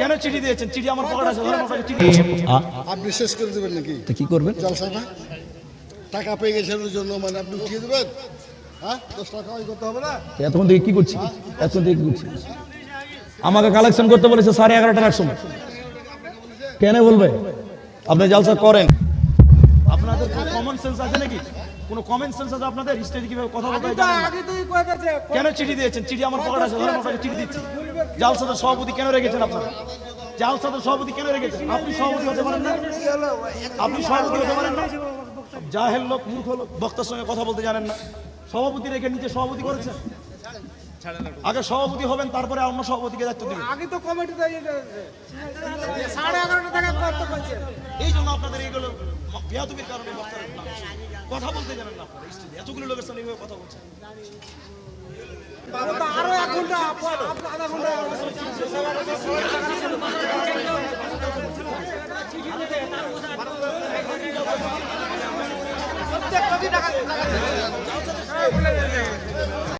কেন চিঠি দিয়েছেন? চিঠি আমার পকেট আছে চিঠি আপনি শেষ করে দেবেন নাকি? তো কি করবেন? জলসাটা টাকা পেয়ে গেছেন ওর জন্য মানে আপনি উঠিয়ে দেবেন? হ্যাঁ? দশ টাকা কামাই করতে হবে না? তো এতক্ষণ থেকে কি করছি? এতক্ষণ থেকে কি করছি? আমাকে কালেকশন করতে বলেছে সাড়ে এগারোটার সময়। কেন বলবে? আপনি জালসা করেন। আপনাদের কমন সেন্স আছে নাকি? কোনো কমন সেন্স আছে আপনাদের? স্টেজে কীভাবে কথা বলতে জানেন আগে তুই কয়ে গেছে কেন চিঠি দিয়েছেন? চিঠি আমার পকেট আছে চিঠি দিচ্ছি। জালসাদের সভাপতি কেন রেখেছেন আপনারা জালসাদের সভাপতি কেন রেখেছেন? আপনি সভাপতি হতে পারেন না? আপনি সভাপতি হতে পারেন না? জাহেল লোক মূর্খ লোক বক্তার সঙ্গে কথা বলতে জানেন না। সভাপতি রেখে নিচে সভাপতি করেছেন? আগে সভাপতি হবেন তারপরে অন্য সভাপতিকে দায়িত্ব দিবেন। আগে তো কমিটি পারছে এই আপনাদের এইগুলো বেয়াদবির কারণে কথা বলতে জানেন না আপনারা এতগুলো লোকের সামনে এইভাবে কথা বলছেন। আরও এক ঘণ্টা আধা